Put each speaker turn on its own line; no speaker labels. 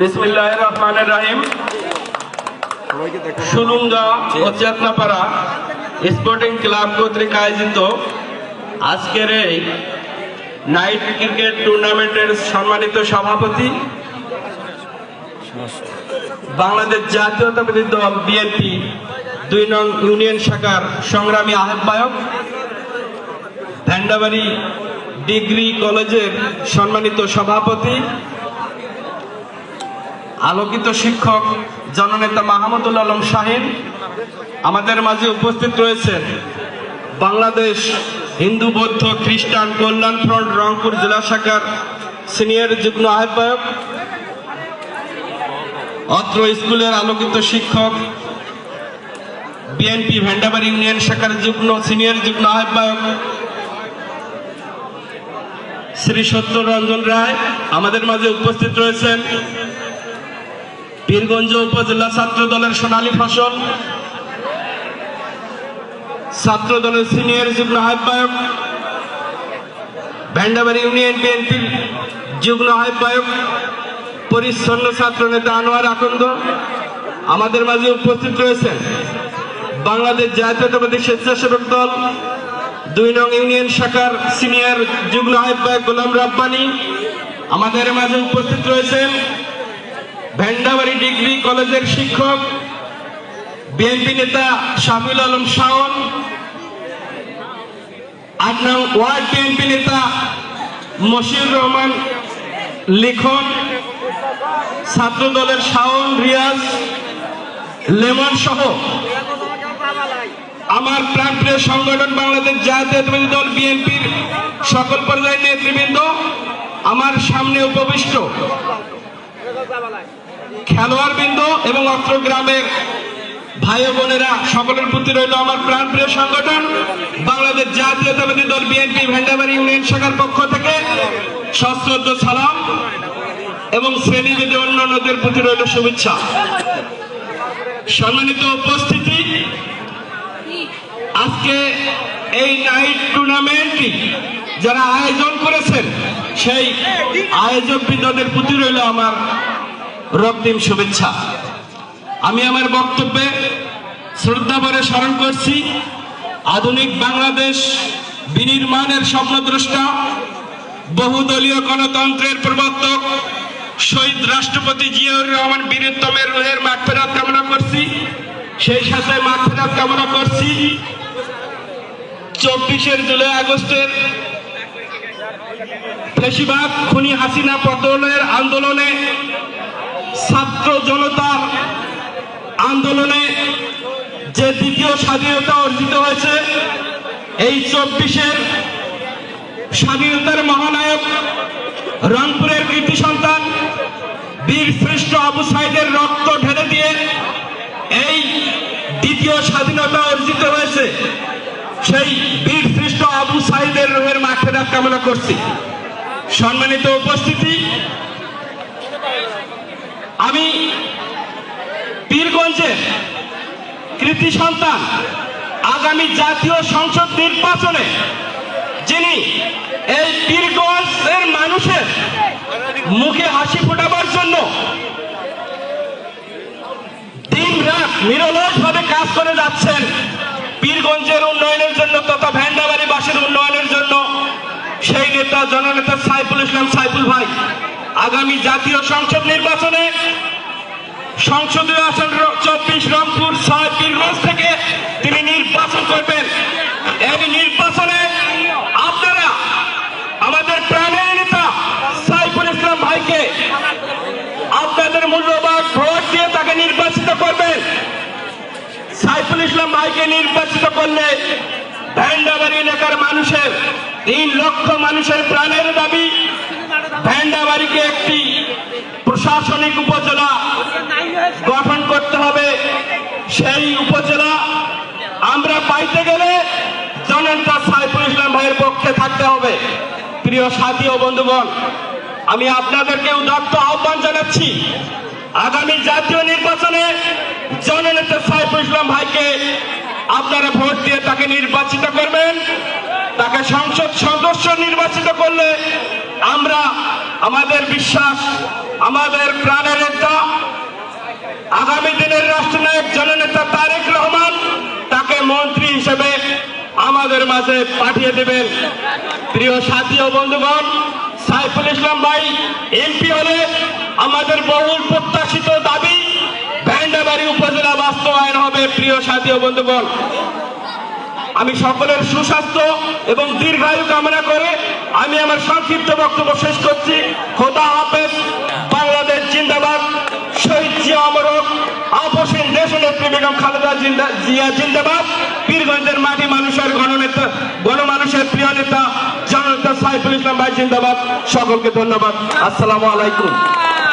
বিসমিল্লাহ রহমান রাহিম সুলুঙ্গা ও স্পোর্টিং ক্লাব কর্তৃক আয়োজিত আজকের এই নাইট ক্রিকেট টুর্নামেন্টের সম্মানিত সভাপতি বাংলাদেশ জাতীয়তাবাদী দল বিএনপি দুই নং ইউনিয়ন শাখার সংগ্রামী আহ্বায়ক ভ্যান্ডাবাড়ি ডিগ্রি কলেজের সম্মানিত সভাপতি আলোকিত শিক্ষক জননেতা মাহমুদুল আলম শাহিন আমাদের মাঝে উপস্থিত রয়েছেন বাংলাদেশ হিন্দু বৌদ্ধ খ্রিস্টান কল্যাণ ফ্রন্ট রংপুর জেলা শাখার সিনিয়র যুগ্ম আহ্বায়ক অত্র স্কুলের আলোকিত শিক্ষক বিএনপি ভেন্ডাবার ইউনিয়ন শাখার যুগ্ম সিনিয়র যুগ্ম আহ্বায়ক শ্রী সত্যরঞ্জন রায় আমাদের মাঝে উপস্থিত রয়েছেন বীরগঞ্জ উপজেলা ছাত্র দলের সোনালী ফসল ছাত্র দলের সিনিয়র যুগ্ম আহ্বায়ক ভ্যান্ডাবার ইউনিয়ন বিএনপির যুগ্ম আহ্বায়ক পরিচ্ছন্ন ছাত্র নেতা আনোয়ার আকন্দ আমাদের মাঝে উপস্থিত রয়েছেন বাংলাদেশ জাতীয়তাবাদী স্বেচ্ছাসেবক দল দুই নং ইউনিয়ন শাখার সিনিয়র যুগ্ম আহ্বায়ক গোলাম রাব্বানি আমাদের মাঝে উপস্থিত রয়েছেন ভেন্ডাবাড়ি ডিগ্রি কলেজের শিক্ষক বিএনপি নেতা শামিল আলম শাওন আট ওয়ার্ড বিএনপি নেতা মশিউর রহমান লিখন ছাত্র দলের শাওন রিয়াজ লেমন সহ আমার প্রাণপ্রিয় সংগঠন বাংলাদেশ জাতীয় দল বিএনপির সকল পর্যায়ের নেতৃবৃন্দ আমার সামনে উপবিষ্ট খেলোয়াড়বৃন্দ এবং অত্র গ্রামের ভাই বোনেরা সকলের প্রতি রইল আমার প্রিয় সংগঠন বাংলাদেশ জাতীয়তাবাদী দল বিএনপি ভেন্ডাবাড়ি ইউনিয়ন শাখার পক্ষ থেকে সশ্রদ্ধ সালাম এবং শ্রেণীবিধি অন্যান্যদের প্রতি রইল শুভেচ্ছা সম্মানিত উপস্থিতি আজকে এই নাইট টুর্নামেন্টটি যারা আয়োজন করেছেন সেই আয়োজক বৃন্দদের প্রতি রইল আমার রক্তিম শুভেচ্ছা আমি আমার বক্তব্যে শ্রদ্ধাভরে স্মরণ করছি আধুনিক বাংলাদেশ বিনির্মাণের স্বপ্নদ্রষ্টা বহুদলীয় গণতন্ত্রের প্রবর্তক শহীদ রাষ্ট্রপতি জিয়াউর রহমান বীরত্তমের রুহের মাঠফেরাত কামনা করছি সেই সাথে মাঠফেরাত কামনা করছি চব্বিশের জুলাই আগস্টের ফেসিবাগ খুনি হাসিনা পতনের আন্দোলনে ছাত্র জনতার আন্দোলনে যে দ্বিতীয় স্বাধীনতা অর্জিত হয়েছে এই চব্বিশের স্বাধীনতার মহানায়ক রংপুরের কৃতি সন্তান বীর শ্রেষ্ঠ আবু সাইদের রক্ত ঢেলে দিয়ে এই দ্বিতীয় স্বাধীনতা অর্জিত হয়েছে সেই বীর শ্রেষ্ঠ আবু সাইদের রোহের মাঠে কামনা করছি সম্মানিত উপস্থিতি আমি পীরগঞ্জের কৃতি সন্তান আগামী জাতীয় সংসদ নির্বাচনে যিনি এই পীরগঞ্জের মানুষের মুখে হাসি ফোটাবার জন্য দিন রাত নিরলসভাবে কাজ করে যাচ্ছেন পীরগঞ্জের উন্নয়নের জন্য তথা ভ্যান্ডাবাড়ি বাসের উন্নয়নের জন্য সেই নেতা জননেতা সাইফুল ইসলাম সাইফুল ভাই আগামী জাতীয় সংসদ নির্বাচনে সংসদীয় আসন চব্বিশ রংপুর ছয় রোজ থেকে তিনি নির্বাচন করবেন এই নির্বাচনে আপনারা আমাদের প্রাণের নেতা সাইফুল ইসলাম ভাইকে আপনাদের মূল্যবান ভোট দিয়ে তাকে নির্বাচিত করবেন সাইফুল ইসলাম ভাইকে নির্বাচিত করলে ভ্যান্ডাবাড়ি এলাকার মানুষের তিন লক্ষ মানুষের প্রাণের দাবি ভ্যান্ডাবাড়িকে একটি প্রশাসনিক উপজেলা গঠন করতে হবে সেই উপজেলা আমরা পাইতে গেলে জনতা সাইফুল ইসলাম ভাইয়ের পক্ষে থাকতে হবে প্রিয় সাথী ও বন্ধুগণ আমি আপনাদেরকে উদাত্ত আহ্বান জানাচ্ছি আগামী জাতীয় নির্বাচনে জননেতা সাইফুল ইসলাম ভাইকে আপনারা ভোট দিয়ে তাকে নির্বাচিত করবেন তাকে সংসদ সদস্য নির্বাচিত করলে আমরা আমাদের বিশ্বাস আমাদের প্রাণের নেতা আগামী দিনের রাষ্ট্রনায়ক জননেতা তারেক রহমান তাকে মন্ত্রী হিসেবে আমাদের মাঝে পাঠিয়ে দেবেন প্রিয় সাথী ও বন্ধুগণ সাইফুল ইসলাম ভাই এমপি হলে আমাদের বহুল প্রত্যাশিত দাবি ভ্যান্ডাবাড়ি উপজেলা বাস্তবায়ন হবে প্রিয় সাথী ও বন্ধুগণ আমি সকলের সুস্বাস্থ্য এবং দীর্ঘায়ু কামনা করে আমি আমার সংক্ষিপ্ত বক্তব্য শেষ করছি খোদা হাফেজ বাংলাদেশ জিন্দাবাদ শহীদ জিয়া অমরক আপসেন দেশ নেত্রী বেগম খালেদা জিয়া জিন্দাবাদ পীরগঞ্জের মাটি মানুষের গণনেতা গণমানুষের প্রিয় নেতা জননেতা সাইফুল ইসলাম ভাই জিন্দাবাদ সকলকে ধন্যবাদ আসসালামু আলাইকুম